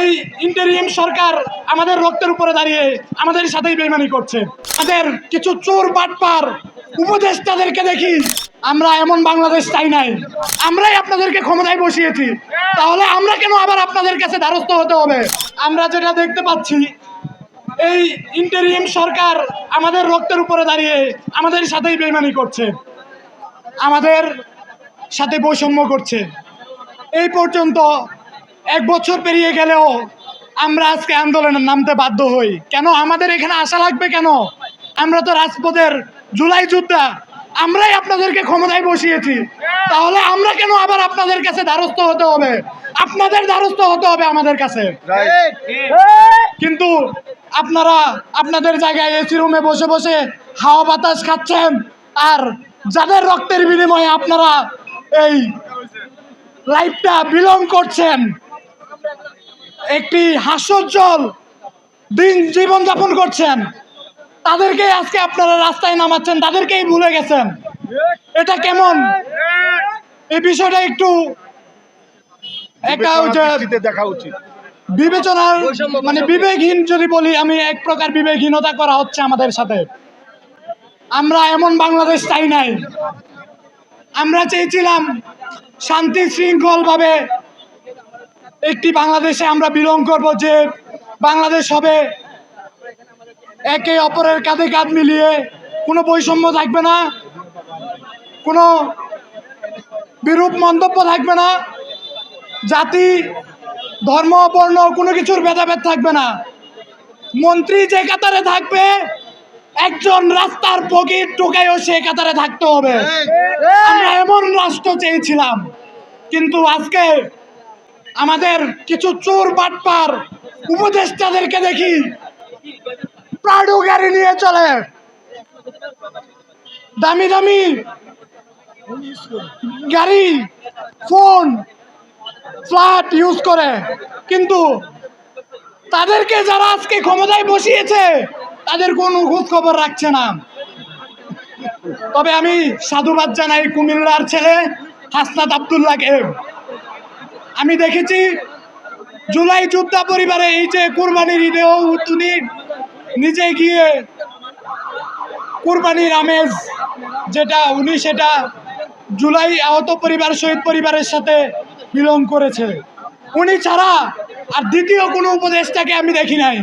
এই ইন্টারিম সরকার আমাদের রক্তের উপরে দাঁড়িয়ে আমাদের সাথেই বেইমানি করছে। তাদের কিছু চোর বাটপার উপদেষ্টাদেরকে দেখি, আমরা এমন বাংলাদেশ চাই নাই। আমরাই আপনাদেরকে ক্ষমতায় বসিয়েছি। তাহলে আমরা কেন আবার আপনাদের কাছে দ্বারস্থ হতে হবে? আমরা যেটা দেখতে পাচ্ছি, এই ইন্টারিম সরকার আমাদের রক্তের উপরে দাঁড়িয়ে আমাদের সাথেই বেইমানি করছে। আমাদের সাথে বৈষম্য করছে। এই পর্যন্ত এক বছর পেরিয়ে গেলেও আমরা আজকে আন্দোলনে নামতে বাধ্য হই। কেন? আমাদের এখানে আসা লাগবে কেন? আমরা তো রাজপথের জুলাই যোদ্ধা। আমরাই আপনাদেরকে ক্ষমতায় বসিয়েছি। তাহলে আমরা কেন আবার আপনাদের কাছে দ্বারস্থ হতে হবে? আপনাদের দ্বারস্থ হতে হবে আমাদের কাছে। কিন্তু আপনারা আপনাদের জায়গায় এসি রুমে বসে বসে হাওয়া বাতাস খাচ্ছেন। আর যাদের রক্তের বিনিময়ে আপনারা এই লাইফটা বিলং করছেন একটি হাস্যোজ্জ্বল দিন জীবন যাপন করছেন। তাদেরকে আজকে আপনারা রাস্তায় নামাচ্ছেন তাদেরকেই ভুলে গেছেন। এটা কেমন? এই বিষয়টা একটু একটা দেখা উচিত। বিবেচনার মানে বিবেকহীন যদি বলি আমি এক প্রকার বিবেকহীনতা করা হচ্ছে আমাদের সাথে। আমরা এমন বাংলাদেশ চাই নাই। আমরা চেয়েছিলাম শান্তি শৃঙ্খলভাবে একটি বাংলাদেশে আমরা বিলং করব যে বাংলাদেশ হবে একে অপরের কাঁধে কাঁধ মিলিয়ে কোনো বৈষম্য থাকবে না কোনো বিরূপ মন্তব্য থাকবে না জাতি ধর্ম বর্ণ কোনো কিছুর ভেদাভেদ থাকবে না। মন্ত্রী যে কাতারে থাকবে একজন রাস্তার পকেট টোকাইও সে কাতারে থাকতে হবে। আমরা এমন রাষ্ট্র চেয়েছিলাম কিন্তু আজকে আমাদের কিছু চোর বাটপার উপদেষ্টাদেরকে দেখি প্রাডু গাড়ি নিয়ে চলে। দামি দামি গাড়ি, ফোন, ফ্ল্যাট ইউজ করে। কিন্তু তাদেরকে যারা আজকে ক্ষমতায় বসিয়েছে, তাদের কোনো খোঁজ খবর রাখছে না। তবে আমি সাধুবাদ জানাই কুমিল্লার ছেলে হাসনাত আবদুল্লাহকে। আমি দেখেছি জুলাই যোদ্ধা পরিবারে এই যে কুরবানির ঈদেও তিনি নিজে গিয়ে কুরবানির আমেজ যেটা, উনি সেটা জুলাই আহত পরিবার, শহীদ পরিবারের সাথে মিলন করেছে। উনি ছাড়া আর দ্বিতীয় কোনো উপদেশটাকে আমি দেখি নাই।